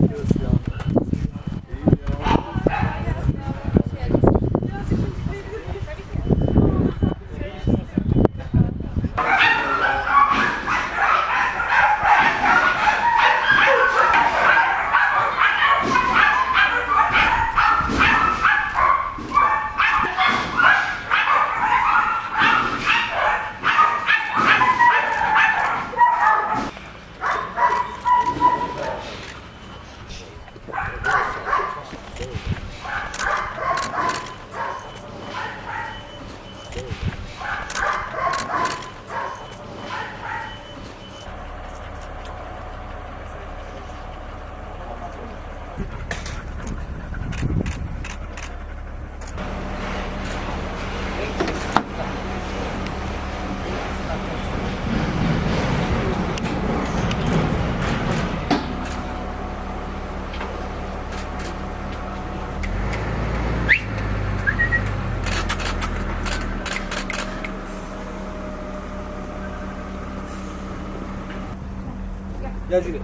Thank you. 要距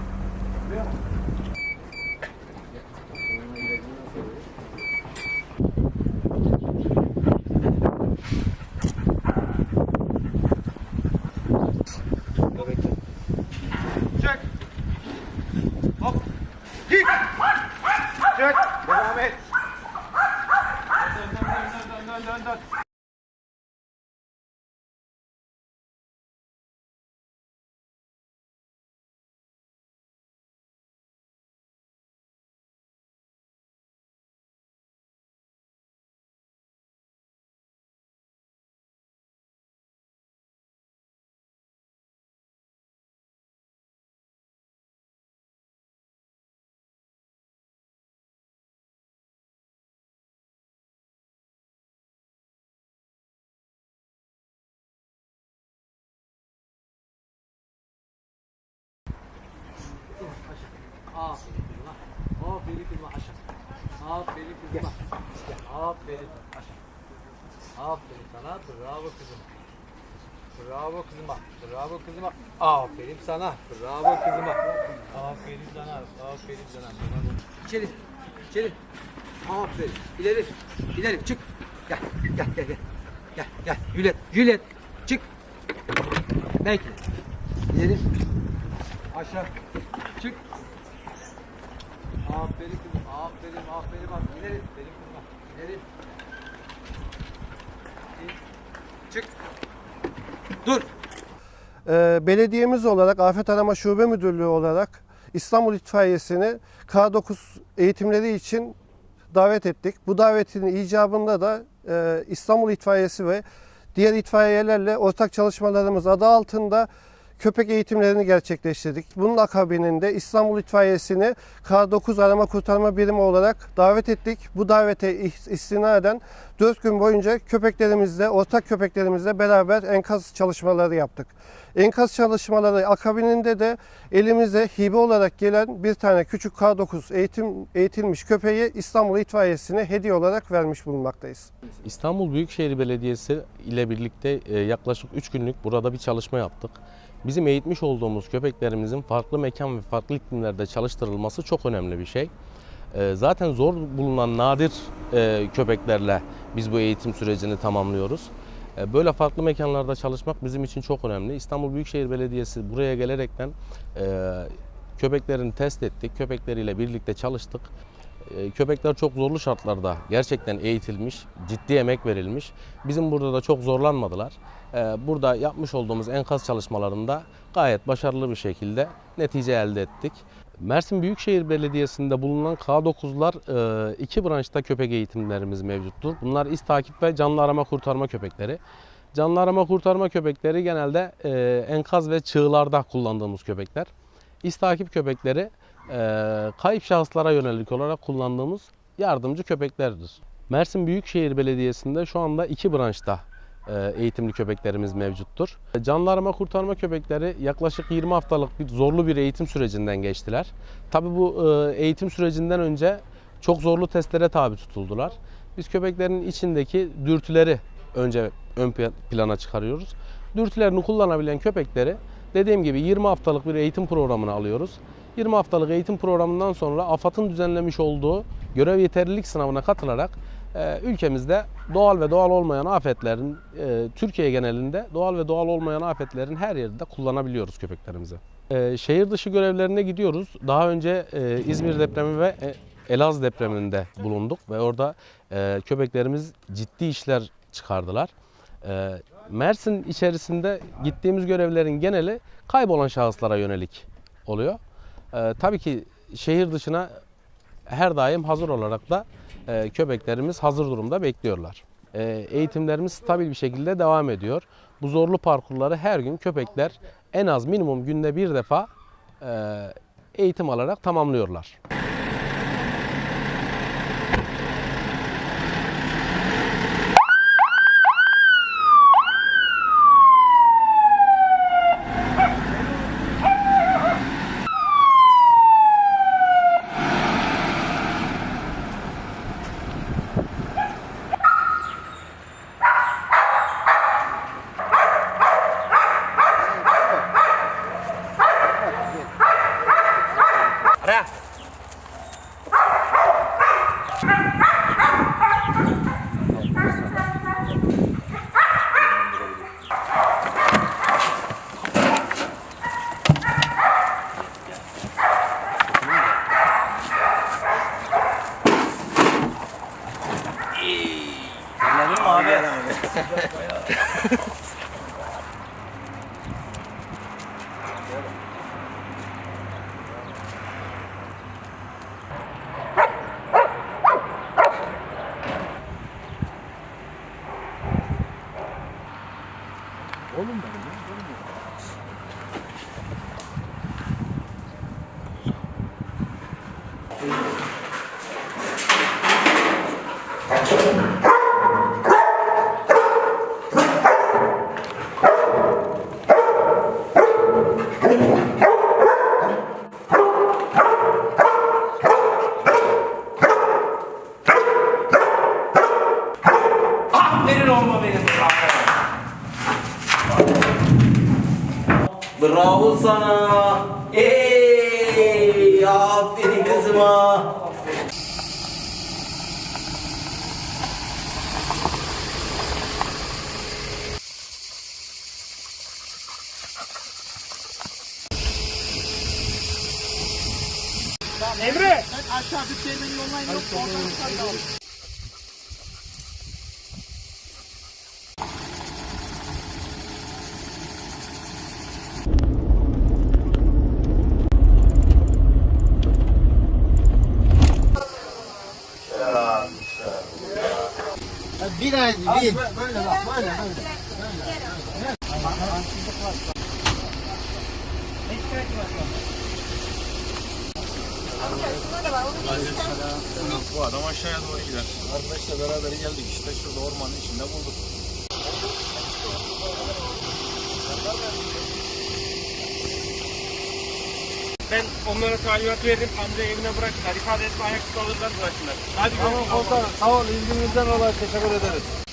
Aferin kızıma. Aferin aşağı. Aferin sana. Bravo kızım. Bravo kızıma. Bravo kızıma. Aferin sana. Bravo kızıma. Aferin sana. Aferin sana. Bravo. İçeri. İçeri. Aferin. İleri. İleri. Çık. Gel. Gel gel gel. Gel gel. Juliet. Juliet. Çık. Bekle. İleri. Aşağı. Aferin kızım. Aferin. Aferin bak. İleri. Benim kızım. İleri. Çık. Dur. Ee, belediyemiz olarak Afet Arama Şube Müdürlüğü olarak İstanbul İtfaiyesi'ni K9 eğitimleri için davet ettik. Bu davetin icabında da e, İstanbul İtfaiyesi ve diğer itfaiyelerle ortak çalışmalarımız adı altında köpek eğitimlerini gerçekleştirdik. Bunun akabininde İstanbul İtfaiyesi'ni K9 arama kurtarma birimi olarak davet ettik. Bu davete is- istinaden 4 gün boyunca köpeklerimizle, ortak köpeklerimizle beraber enkaz çalışmaları yaptık. Enkaz çalışmaları akabininde de elimize hibe olarak gelen bir tane küçük K9 eğitim eğitilmiş köpeği İstanbul İtfaiyesi'ne hediye olarak vermiş bulunmaktayız. İstanbul Büyükşehir Belediyesi ile birlikte e, yaklaşık 3 günlük burada bir çalışma yaptık. Bizim eğitmiş olduğumuz köpeklerimizin farklı mekan ve farklı iklimlerde çalıştırılması çok önemli bir şey. E, Zaten zor bulunan nadir e, köpeklerle biz bu eğitim sürecini tamamlıyoruz. E, Böyle farklı mekanlarda çalışmak bizim için çok önemli. İstanbul Büyükşehir Belediyesi buraya gelerekten e, köpeklerini test ettik. Köpekleriyle birlikte çalıştık. E, Köpekler çok zorlu şartlarda gerçekten eğitilmiş, ciddi emek verilmiş. Bizim burada da çok zorlanmadılar. E, Burada yapmış olduğumuz enkaz çalışmalarında gayet başarılı bir şekilde netice elde ettik. Mersin Büyükşehir Belediyesi'nde bulunan K9'lar e, iki branşta köpek eğitimlerimiz mevcuttur. Bunlar iz takip ve canlı arama kurtarma köpekleri. Canlı arama kurtarma köpekleri genelde e, enkaz ve çığlarda kullandığımız köpekler. İz takip köpekleri kayıp şahıslara yönelik olarak kullandığımız yardımcı köpeklerdir. Mersin Büyükşehir Belediyesi'nde şu anda iki branşta e, eğitimli köpeklerimiz mevcuttur. Canlı arama kurtarma köpekleri yaklaşık 20 haftalık bir zorlu bir eğitim sürecinden geçtiler. Tabii bu e, eğitim sürecinden önce çok zorlu testlere tabi tutuldular. Biz köpeklerin içindeki dürtüleri önce ön plana çıkarıyoruz. Dürtülerini kullanabilen köpekleri dediğim gibi 20 haftalık bir eğitim programına alıyoruz. 20 haftalık eğitim programından sonra AFAD'ın düzenlemiş olduğu görev yeterlilik sınavına katılarak e, ülkemizde doğal ve doğal olmayan afetlerin e, Türkiye genelinde doğal ve doğal olmayan afetlerin her yerinde kullanabiliyoruz köpeklerimizi. E, şehir dışı görevlerine gidiyoruz. Daha önce İzmir depremi ve e, Elazığ depreminde bulunduk ve orada köpeklerimiz ciddi işler çıkardılar. Mersin içerisinde gittiğimiz görevlerin geneli kaybolan şahıslara yönelik oluyor. E, tabii ki şehir dışına her daim hazır olarak da e, köpeklerimiz hazır durumda bekliyorlar. E, eğitimlerimiz stabil bir şekilde devam ediyor. Bu zorlu parkurları her gün köpekler en az minimum günde bir defa e, eğitim alarak tamamlıyorlar. 가라. 이. 옛날에 마음에 안 하네. Olma benim. Bravo sana. Ey aferin kızıma. Bu adam aşağıya doğru gider. Arkadaşla beraber geldik işte şurada ormanın içinde bulduk. Ben onlara talimat verdim. Amca evine bıraktılar. İfade etme ayaküstü alırlar bıraktılar. Hadi Tamam komutanım sağ ol ilginizden dolayı teşekkür ederiz.